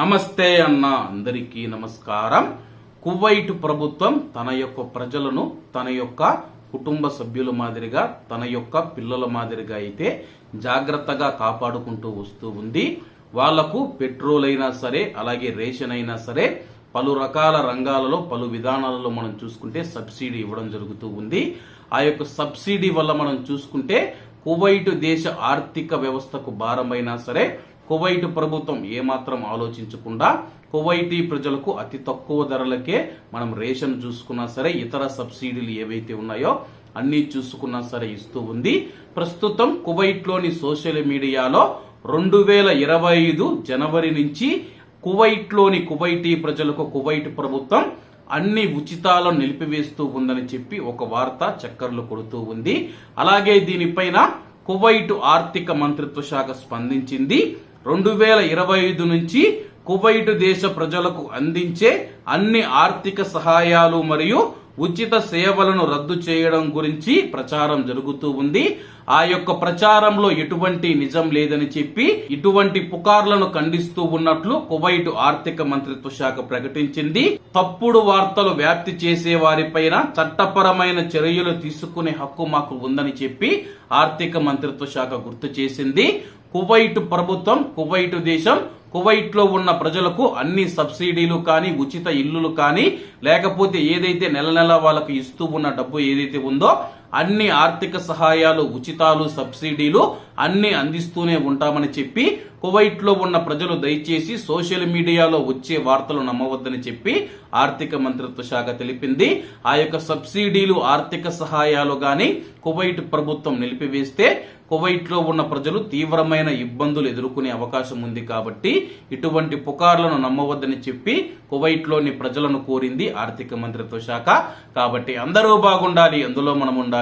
నమస్తే అన్న అందరికీ నమస్కారం. కువైట్ ప్రభుత్వం తన యొక్క ప్రజలను తన యొక్క కుటుంబ సభ్యుల మాదిరిగా తన యొక్క పిల్లల మాదిరిగా అయితే జాగ్రత్తగా కాపాడుకుంటూ వస్తూ ఉంది. వాళ్ళకు పెట్రోల్ అయినా సరే అలాగే రేషన్ అయినా సరే పలు రకాల రంగాలలో పలు విధానాలలో మనం చూసుకుంటే సబ్సిడీ ఇవ్వడం జరుగుతూ ఉంది. ఆ యొక్క సబ్సిడీ వల్ల మనం చూసుకుంటే కువైట్ దేశ ఆర్థిక వ్యవస్థకు భారమైనా సరే కువైట్ ప్రభుత్వం ఏమాత్రం ఆలోచించకుండా కువైటీ ప్రజలకు అతి తక్కువ ధరలకే మనం రేషన్ చూసుకున్నా సరే ఇతర సబ్సిడీలు ఏవైతే ఉన్నాయో అన్నీ చూసుకున్నా సరే ఇస్తూ ఉంది. ప్రస్తుతం కువైట్లోని సోషల్ మీడియాలో రెండు వేల ఇరవై ఐదు జనవరి నుంచి కువైట్లోని కువైటీ ప్రజలకు కువైట్ ప్రభుత్వం అన్ని ఉచితాలను నిలిపివేస్తూ ఉందని చెప్పి ఒక వార్త చక్కర్లు కొడుతూ ఉంది. అలాగే దీనిపైన కువైట్ ఆర్థిక మంత్రిత్వ శాఖ స్పందించింది. రెండు వేల ఇరవై ఐదు నుంచి కువైట్ దేశ ప్రజలకు అందించే అన్ని ఆర్థిక సహాయాలు మరియు ఉచిత సేవలను రద్దు చేయడం గురించి ప్రచారం జరుగుతూ ఉంది. ఆ యొక్క ప్రచారంలో ఎటువంటి నిజం లేదని చెప్పి ఇటువంటి పుకార్లను ఖండిస్తూ ఉన్నట్లు కువైట్ ఆర్థిక మంత్రిత్వ శాఖ ప్రకటించింది. తప్పుడు వార్తలు వ్యాప్తి చేసే వారిపైన చట్టపరమైన చర్యలు తీసుకునే హక్కు మాకు ఉందని చెప్పి ఆర్థిక మంత్రిత్వ శాఖ గుర్తు చేసింది. కువైట్ ప్రభుత్వం కువైట్ దేశం కువైట్లో ఉన్న ప్రజలకు అన్ని సబ్సిడీలు కానీ ఉచిత ఇల్లులు కానీ లేకపోతే ఏదైతే నెల నెల వాళ్ళకు ఇస్తూ ఉన్న డబ్బు ఏదైతే ఉందో అన్ని ఆర్థిక సహాయాలు ఉచితాలు సబ్సిడీలు అన్ని అందిస్తూనే ఉంటామని చెప్పి కువైట్లో ఉన్న ప్రజలు దయచేసి సోషల్ మీడియాలో వచ్చే వార్తలు నమ్మవద్దని చెప్పి ఆర్థిక మంత్రిత్వ శాఖ తెలిపింది. ఆ యొక్క సబ్సిడీలు ఆర్థిక సహాయాలు గాని కువైట్ ప్రభుత్వం నిలిపివేస్తే కువైట్లో ఉన్న ప్రజలు తీవ్రమైన ఇబ్బందులు ఎదుర్కొనే అవకాశం ఉంది కాబట్టి ఇటువంటి పుకార్లను నమ్మవద్దని చెప్పి కువైట్లోని ప్రజలను కోరింది ఆర్థిక మంత్రిత్వ శాఖ. కాబట్టి అందరూ బాగుండాలి అందులో మనం ఉండాలి